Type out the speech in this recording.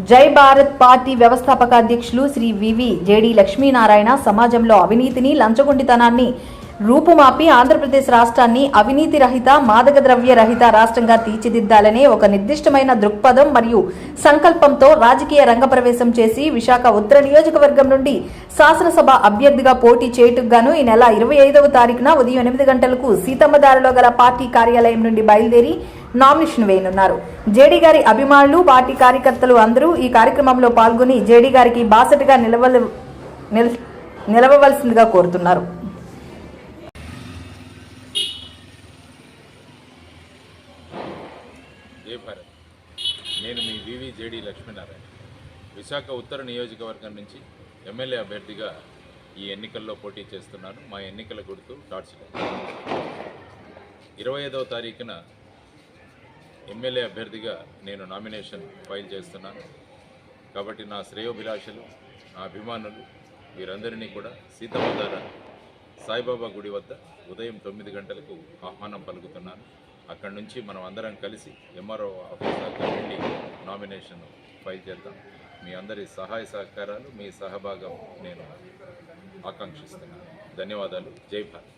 జై భారత్ పార్టీ వ్యవస్థాపక అధ్యక్షులు శ్రీ వివి జేడి లక్ష్మీనారాయణ సమాజంలో అవినీతిని లంచగొండితనాన్ని రూపుమాపి ఆంధ్రప్రదేశ్ రాష్ట్రాన్ని అవినీతి రహిత మాదక ద్రవ్య రహిత రాష్ట్రంగా తీర్చిదిద్దాలనే ఒక నిర్దిష్టమైన దృక్పథం మరియు సంకల్పంతో రాజకీయ రంగప్రవేశం చేసి విశాఖ ఉత్తర నియోజకవర్గం నుండి శాసనసభ అభ్యర్థిగా పోటీ చేయటకు గాను ఈ నెల ఇరవై ఐదవ తారీఖున ఉదయం ఎనిమిది గంటలకు సీతమ్మదారిలో గల పార్టీ కార్యాలయం నుండి బయలుదేరి నామినేషన్ వేయనున్నారు. జేడీ గారి అభిమానులు పార్టీ కార్యకర్తలు అందరూ ఈ కార్యక్రమంలో పాల్గొని జేడీ గారికి బాసటగా నిలవల నిల్- నిలవవలసిందిగా కోరుతున్నారు. జయభారత్ నేను మీ వివి జేడి లక్ష్మీనారాయణ. విశాఖ ఉత్తర నియోజకవర్గం నుంచి ఎమ్మెల్యే అభ్యర్థిగా ఈ ఎన్నికల్లో పోటీ చేస్తున్నాను. మా ఎన్నికల గుర్తు టార్చ్ ఇరవై ఐదవ తారీఖున ఎమ్మెల్యే అభ్యర్థిగా నేను నామినేషన్ ఫైల్ చేస్తున్నాను. కాబట్టి నా శ్రేయోభిలాషులు నా అభిమానులు వీరందరినీ కూడా సీతమ్మ సాయిబాబా గుడి వద్ద ఉదయం తొమ్మిది గంటలకు ఆహ్వానం పలుకుతున్నాను. అక్కడి నుంచి మనం అందరం కలిసి ఎంఆర్ఓ ఆఫీస్ దగ్గర వెళ్ళి నామినేషన్ ఫైల్ చేద్దాం. మీ అందరి సహాయ సహకారాలు మీ సహభాగం నేను ఆకాంక్షిస్తున్నాను. ధన్యవాదాలు. జై భారత్.